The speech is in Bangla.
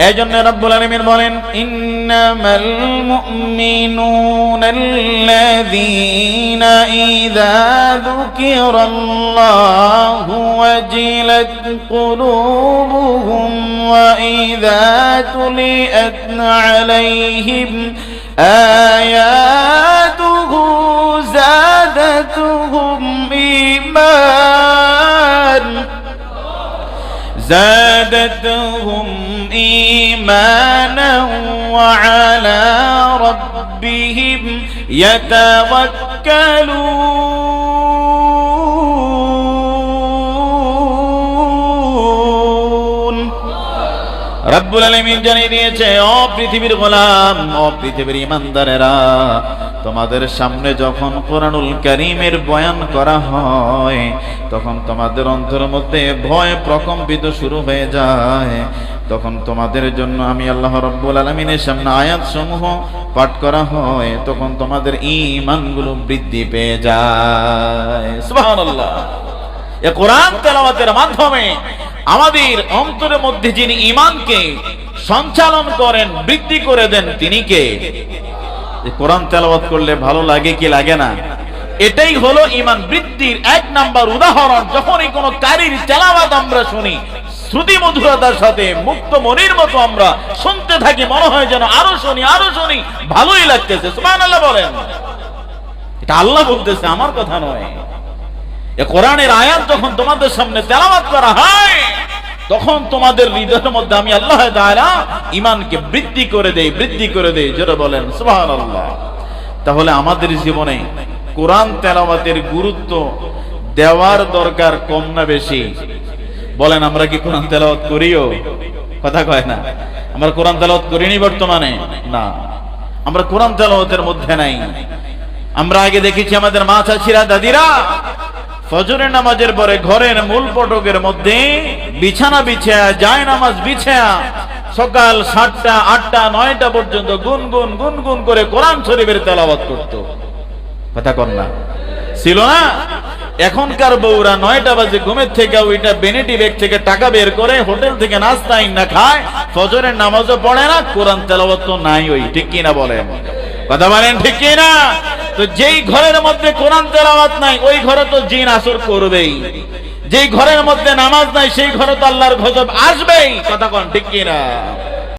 أجن رب العالمين بولين إنما المؤمنون الذين إذا ذكر الله وجلت قلوبهم وإذا تليت عليهم آياته زادتهم إيمان زادتهم زادتهم إيمانا وعلى ربهم يتوكلون. রব্বুল আলামিন জানিয়ে দিয়েছে অ পৃথিবীর গোলাম অ পৃথিবীর ইমানদারেরা, তোমাদের সামনে যখন কোরআনুল কারীমের বয়ান করা হয়, তখন তোমাদের অন্তরের মধ্যে ভয় প্রকম্পিত শুরু হয়ে যায়। তখন তোমাদের জন্য আমি আল্লাহ রব্বুল আলামিনের সামনে আয়াত সমূহ পাঠ করা হয়, তখন তোমাদের ইমানগুলো বৃদ্ধি পেয়ে যায়। এ কোরআন তেলাওয়াতের মাধ্যমে আমাদের অন্তরের মধ্যে যিনি ইমানকে সঞ্চালন করেন, বৃদ্ধি করে দেন, তিনি কে? কোরআন তেলাওয়াত করলে ভালো লাগে কি লাগে না? এটাই হলো ইমান বৃদ্ধির এক নাম্বার উদাহরণ। যখনই কোনো কারির তেলাওয়াত আমরা শুনি শ্রুতি মধুরতার সাথে, মুক্ত মনির মতো আমরা শুনতে থাকি, মনে হয় যেন আরও শুনি আরও শুনি, ভালোই লাগতেছে। সুবহানাল্লাহ বলেন। এটা আল্লাহ বলতেছে, আমার কথা নয়। কোরআনের আয়াত যখন তোমাদের সামনে তেলাওয়াত করা হয় তখন তোমাদের হৃদয়ের মধ্যে আমি আল্লাহ ঈমানকে বৃদ্ধি করে দেই, বৃদ্ধি করে দেই। যেটা বলেন, সুবহানাল্লাহ। তাহলে আমাদের জীবনে কোরআন তেলাওয়াতের গুরুত্ব দেওয়ার দরকার কম না বেশি? বলেন, আমরা কি কোরআন তেলাওয়াত করিও? কথা কয় না। আমরা কোরআন তেলাওয়াত করিনি বর্তমানে? না। আমরা কোরআন তেলাওয়াতের মধ্যে নাই। আমরা আগে দেখেছি আমাদের মা চাচিরা দাদিরা ফজরের নামাজের পরে ঘরের মূল পটকের মধ্যে বিছানা বিছায়া, যায় নামাজ বিছায়া, সকাল সাতটা, আটটা, নয়টা পর্যন্ত গুনগুন গুনগুন করে কোরআন শরীফের তেলাওয়াত করত। কথা কন না। ছিল না? এখনকার বউরা নয়টা বাজে ঘুমের থেকে ওইটা বেনেটি ব্যাগ থেকে টাকা বের করে হোটেল থেকে নাস্তা না খায়, ফজরের নামাজও পড়ে না, কোরআন তেলাওয়াত তো নাই ওই। ঠিক কিনা বলেন? কথা বলেন ঠিক কিনা? তো যেই ঘরের মধ্যে কোরআন তেলাওয়াত নাই, ওই ঘরে তো জিন আসর করবেই। যেই ঘরের মধ্যে নামাজ নাই, সেই ঘরে তো আল্লাহর গজব আসবেই। কথা কন, ঠিক কিনা?